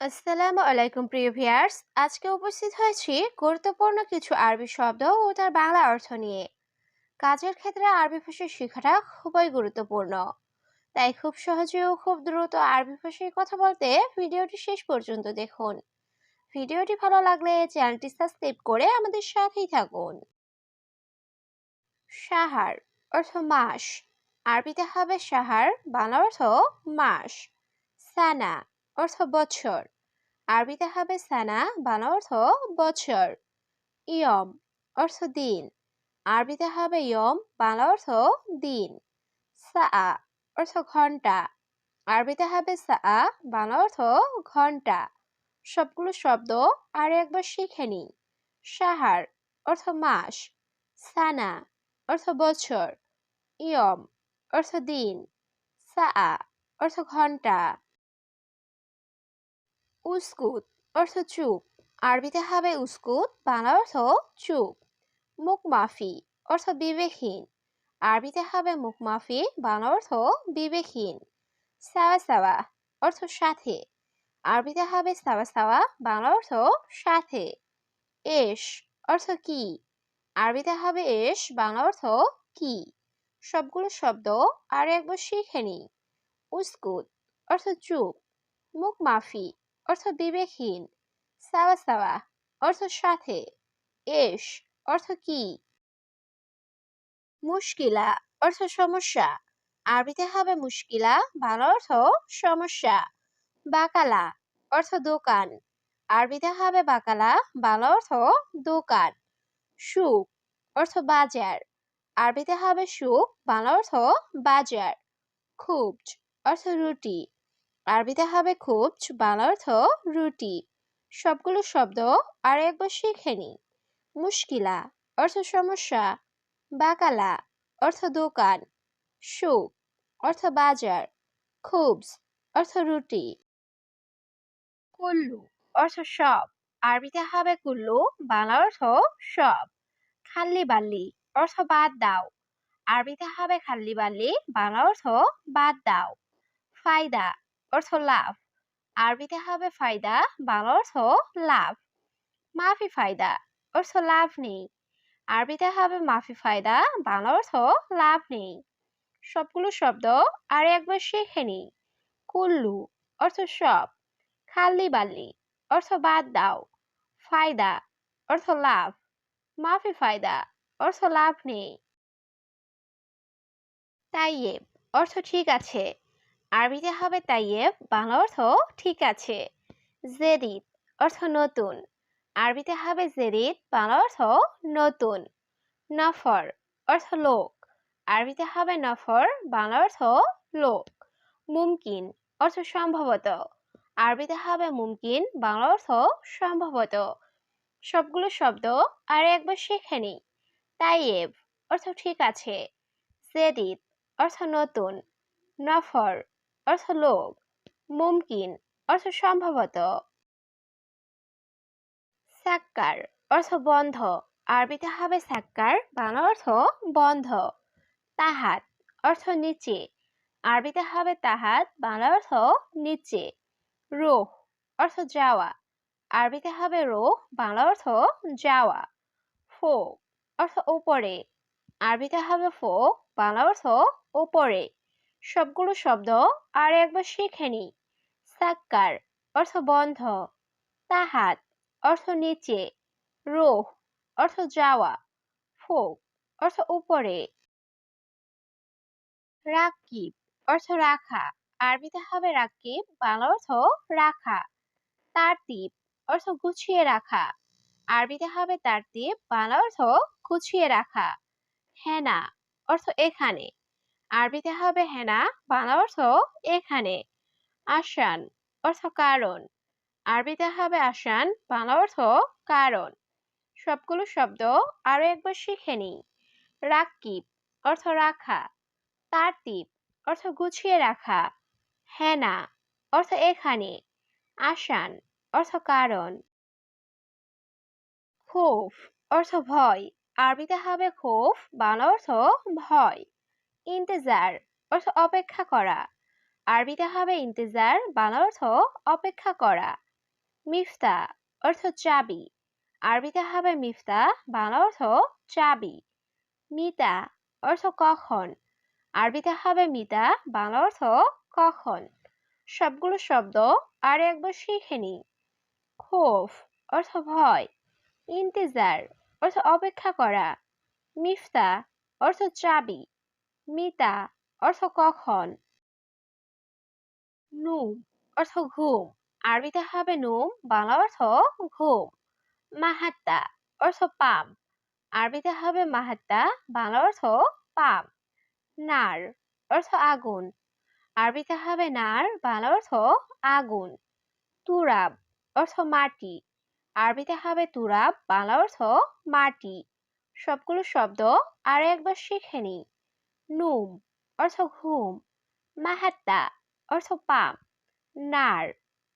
আসসালামু আলাইকুম, প্রিয় ভিয়ার্স আজকে উপস্থিত হয়েছি গুরুত্বপূর্ণ কিছু আরবি শব্দ ও তার বাংলা অর্থ নিয়ে। কাজের ক্ষেত্রে আরবি ভাষা শেখাটা খুবই গুরুত্বপূর্ণ। তাই খুব সহজে ও খুব দ্রুত আরবি ভাষায় কথা বলতে ভিডিওটি শেষ পর্যন্ত দেখুন। ভিডিওটি ভালো লাগলে চ্যানেলটি সাবস্ক্রাইব করে আমাদের সাথেই থাকুন। সাহার অর্থ মাস। আরবিতে হবে সাহার, বাংলা অর্থ মাস। সানা অর্থ বছর। আরবিতে হবে সানা, বাংলা অর্থ বছর। ইয়ম, অর্থ দিন। আরবিতে হবে ইয়ম, বাংলা অর্থ দিন। সা অর্থ ঘণ্টা। আরবিতে হবে সা বাংলা অর্থ ঘণ্টা। সবগুলো শব্দ আর একবার শিখে নি সাহার অর্থ মাস। সানা, অর্থ বছর। ইয়ম, অর্থ দিন। সা অর্থ ঘণ্টা। উস্কুত, অর্থ চুপ। আরবিতে হবে উস্কুত বাংলা অর্থ চুপ। মুখ মাফি অর্থ বিবেকহীন। আরবিতে হবে মুখ মাফি বাংলা অর্থ বিবেকহীন। সাওয়া সাওয়া, অর্থ সাথে। আরবিতে হবে সাওয়া সাওয়া বাংলা অর্থ সাথে। এস, অর্থ কি? আরবিতে হবে এস বাংলা অর্থ কি? সবগুলো শব্দ আর একবার শিখে নি উস্কুত, অর্থ চুপ। মুখ মাফি অর্থ বিবেকহীন। সাওয়া সাওয়া। অর্থ সাথে। এস। অর্থ কি? মুশকিলা। অর্থ সমস্যা। আরবিতে হবে মুশকিলা। বাংলা অর্থ সমস্যা। বাকালা। অর্থ দোকান। আরবিতে হবে বাকালা। বাংলা অর্থ দোকান। সুখ। অর্থ বাজার। আরবিতে হবে সুখ। বাংলা অর্থ বাজার। খুবজ। অর্থ রুটি। আরবিতে হবে খুবজ, বাংলা অর্থ রুটি। সবগুলো শব্দ আর একবার শিখে নি মুশকিলা, অর্থ সমস্যা। বাকালা, অর্থ দোকান। সুখ অর্থ বাজার। খুবস অর্থ রুটি। কুল্লু, অর্থ সব। আরবিতে হবে কুল্লু, বাংলা অর্থ সব। খাল্লি বাল্লি অর্থ বাদ দাও। আরবিতে হবে খাল্লি বাল্লি বাংলা অর্থ বাদ দাও। ফায়দা অর্থ লাভ। আরবিতে হবে ফায়দা, বাংলা অর্থ লাভ। মাফি ফায়দা, অর্থ লাভ নেই। আরবিতে হবে মাফি ফায়দা, বাংলা অর্থ লাভ নেই। সবগুলো শব্দ আর একবার শিখে নি কুল্লু, অর্থ সব। খাল্লি বাল্লি, অর্থ বাদ দাও। ফায়দা, অর্থ লাভ। মাফি ফায়দা, অর্থ লাভ নেই। তাইয়েব অর্থ ঠিক আছে। আরবিতে হবে তাইয়েব বাংলা অর্থ ঠিক আছে। জেরিদ অর্থ নতুন। আরবিতে হবে জেরিদ বাংলা অর্থ নতুন। নফর, অর্থ লোক। আরবিতে হবে নফর, বাংলা অর্থ লোক। মুমকিন, অর্থ সম্ভবত। আরবিতে হবে মুমকিন, বাংলা অর্থ সম্ভবত। সবগুলো শব্দ আর একবার শিখে নি তাইয়েব অর্থ ঠিক আছে। জেদিদ অর্থ নতুন। নফর অর্থ লোক মুমকিন, অর্থ সম্ভবত সাক্কার অর্থ বন্ধ। আরবিতে হবে সাক্কার বাংলা অর্থ বন্ধ। তাহাত, অর্থ নিচে। আরবিতে হবে তাহাত, বাংলা অর্থ নিচে। রোহ, অর্থ যাওয়া। আরবিতে হবে রোহ, বাংলা অর্থ যাওয়া। ফোক, অর্থ উপরে। আরবিতে হবে ফোক, বাংলা অর্থ উপরে। সবগুলো শব্দ আর একবার শিখে নি সাক্কার অর্থ বন্ধ, তাহাত অর্থ নিচে, রোহ অর্থ যাওয়া, ফোক অর্থ উপরে। রাকিব অর্থ রাখা, আরবিতে হবে রাকিব, বাংলা অর্থ রাখা। তারতিব অর্থ গুছিয়ে রাখা, আরবিতে হবে তারতিব, বাংলা অর্থ গুছিয়ে রাখা। হেনা অর্থ এখানে। আরবিতে হবে হেনা, বাংলা অর্থ এখানে। আসান অর্থ কারণ। আরবিতে হবে আসান, বাংলা অর্থ কারণ। সবগুলো শব্দ আরও একবার শিখে নি রাকিব অর্থ রাখা। তারতিব অর্থ গুছিয়ে রাখা। হেনা অর্থ এখানে। আসান অর্থ কারণ। খোফ অর্থ ভয়। আরবিতে হবে খোফ, বাংলা অর্থ ভয়। ইন্তেজার, অর্থ অপেক্ষা করা। আরবিতে হবে ইন্তেজার বাংলা অর্থ অপেক্ষা করা। মিফতা, অর্থ চাবি। আরবিতে হবে মিফতা বাংলা অর্থ চাবি। মিতা, অর্থ কখন। আরবিতে হবে মিতা বাংলা অর্থ কখন। সবগুলো শব্দ আর একবার শিখে নি। খোফ, অর্থ ভয়। ইন্তেজার, অর্থ অপেক্ষা করা। মিফতা, অর্থ চাবি। মিতা, অর্থ কখন? নুম, অর্থ ঘুম। আরবিতে হবে নুম, বাংলা অর্থ ঘুম। মাহাত্তা, অর্থ পাম। আরবিতে হবে মাহাত্তা, বাংলা অর্থ পাম। নার, অর্থ আগুন। আরবিতে হবে নার, বাংলা অর্থ আগুন। তুরাব, অর্থ মাটি। আরবিতে হবে তুরাব, বাংলা অর্থ মাটি। সবগুলো শব্দ আর একবার শিখে নি নুম অর্থ ঘুম মাহাত্তা অর্থ পাম নার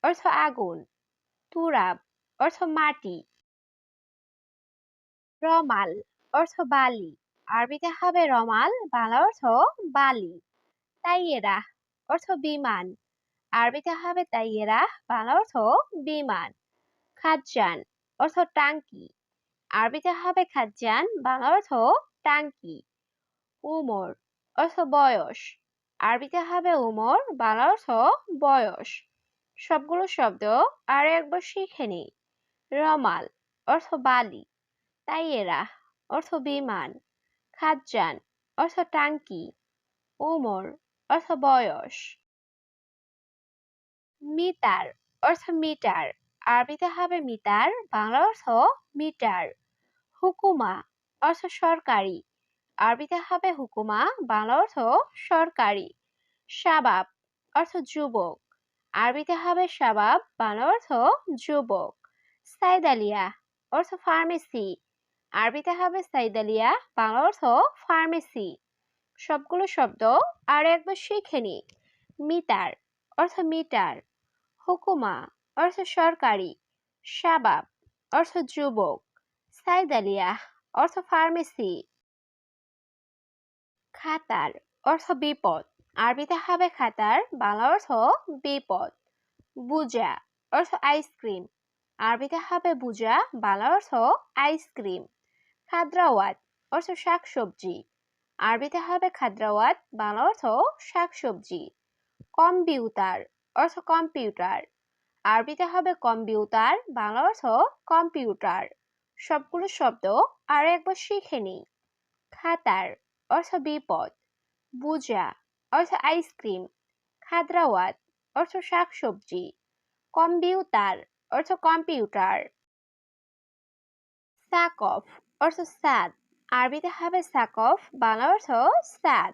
অর্থ আগুন তুরাব অর্থ মাটি রমাল অর্থ বালি আরবিতে হবে রমাল বাংলা অর্থ বালি তাইয়েরা অর্থ বিমান আরবিতে হবে তাইয়েরা বাংলা অর্থ বিমান খাজ্জান অর্থ টাঙ্কি আরবিতে হবে খাজ্জান বাংলা অর্থ টাঙ্কি। উমর অর্থ বয়স। আরবিতে হবে উমর, বাংলা অর্থ বয়স। সবগুলো শব্দ আর একবার শিখে নি রমাল অর্থ বালি। তাই তাইয়েরা অর্থ বিমান। খাজান অর্থ টাঙ্কি। উমর অর্থ বয়স। মিটার অর্থ মিটার। আরবিতে হবে মিটার বাংলা অর্থ মিটার। হুকুমা অর্থ সরকারি। আরবিতে হবে হুকুমা, বাংলা অর্থ সরকারি। শাবাব অর্থ যুবক। আরবিতে হবে শাবাব, বাংলা অর্থ যুবক। সাইদালিয়া অর্থ ফার্মেসি। আরবিতে হবে সাইদালিয়া, বাংলা অর্থ ফার্মেসি। সবগুলো শব্দ আর একবার শিখে নি। মিটার অর্থ মিটার। হুকুমা অর্থ সরকারি। শাবাব অর্থ যুবক। সাইদালিয়া অর্থ ফার্মেসি। খাতার অর্থ বিপদ। আরবিতে হবে খাতার, বাংলা অর্থ বিপদ। বুজা অর্থ আইসক্রিম। আরবিতে হবে বুজা, বাংলা অর্থ আইসক্রিম। খাদ্রাওয়াত অর্থ শাকসবজি। আরবিতে হবে খাদ্রাওয়াত, বাংলা অর্থ শাকসবজি। কম্পিউটার অর্থ কম্পিউটার। আরবিতে হবে কম্পিউটার, বাংলা অর্থ কম্পিউটার। সবগুলো শব্দ আর একবার শিখে নিই। খাতার অর্থ বিপদ বুজা অর্থ আইসক্রিম খাদ্রাওয়াত অর্থ শাকসবজি কম্পিউটার অর্থ কম্পিউটার সাকফ অর্থ সাদ আরবিতে হবে সাকফ বাংলা অর্থ সাদ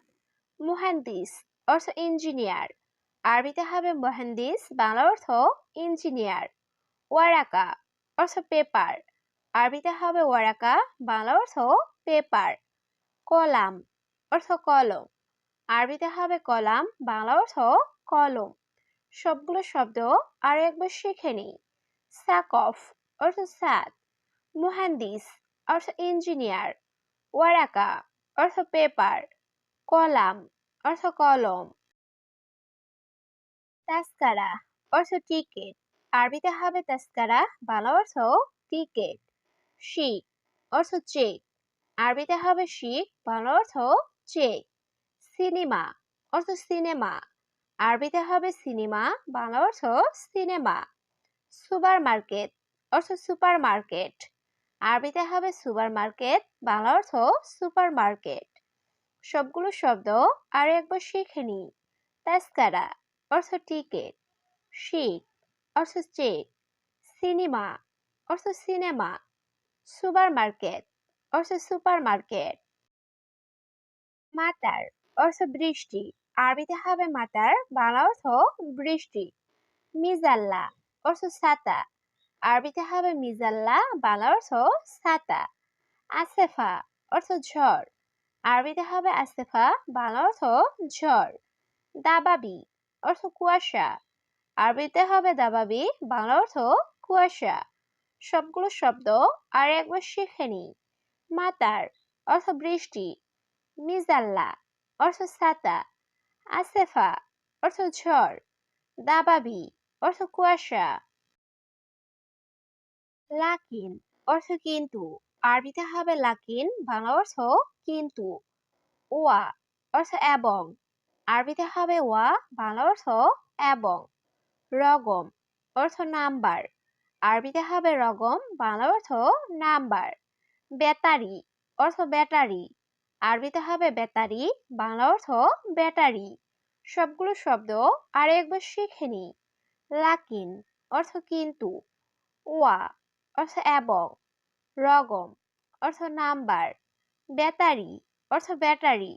মুহান্দিস অর্থ ইঞ্জিনিয়ার আরবিতে হবে মহান্দিস, বাংলা অর্থ ইঞ্জিনিয়ার ওয়ারাকা অর্থ পেপার আরবিতে হবে ওয়ারাকা, বাংলা অর্থ পেপার কলাম, অর্থ কলম। আরবিতে হবে কলাম, বাংলা অর্থ কলম। সবগুলো শব্দ আর একবার শিখে নিই। সাকফ অর্থ সাদ মুহান্দিস, অর্থ ইঞ্জিনিয়ার ওয়ারাকা, অর্থ পেপার কলাম, অর্থ কলম। তাস্কারা, অর্থ টিকেট আরবিতে হবে তাস্কারা, বাংলা অর্থ টিকেট শিখ, অর্থ চেক আরবিতে হবে শিখ, বাংলা অর্থ চেক। সিনেমা, অর্থ সিনেমা। আরবিতে হবে সিনেমা, বাংলা অর্থ সিনেমা। সুপার মার্কেট অর্থ সুপার মার্কেট আরবিতে হবে সুপার মার্কেট বাংলা অর্থ সুপার মার্কেট সবগুলো শব্দ আর একবার শিখে নি তাস্কারা, অর্থ টিকেট। শিখ, অর্থ চেক। সিনেমা, অর্থ সিনেমা। সুপার মার্কেট অর্থ সুপার মার্কেট মাতার অর্থ বৃষ্টি। আরবিতে হবে মাতার, বাংলা অর্থ বৃষ্টি। মিজাল্লা অর্থ ছাতা। আরবিতে হবে মিজাল্লা, বাংলা অর্থ ছাতা। আসেফা অর্থ ঝড়। আরবিতে হবে আসেফা, বাংলা অর্থ ঝড়। দাবাবি অর্থ কুয়াশা। আরবিতে হবে দাবাবি, বাংলা অর্থ কুয়াশা। সবগুলো শব্দ আর একবার শিখে নি মাতার, অর্থ বৃষ্টি, মিজাল্লা, অর্থ ছাতা আসেফা অর্থ ঝড়, দাবাবি, অর্থ কুয়াশা। লাকিন, অর্থ কিন্তু। আরবিতে হবে লাকিন, বাংলা অর্থ কিন্তু। ওয়া, অর্থ এবং। আরবিতে হবে ওয়া, বাংলা অর্থ এবং। রগম, অর্থ নাম্বার। আরবিতে হবে রগম, বাংলা অর্থ নাম্বার। বেতারি অর্থ ব্যাটারি। আরবিতে হবে ব্যাটারি, বাংলা অর্থ ব্যাটারি। সবগুলো শব্দ আর একবার শিখে নি। লাকিন, অর্থ কিন্তু। ওয়া, অর্থ এবং। রগম, অর্থ নাম্বার। ব্যাটারি, অর্থ ব্যাটারি।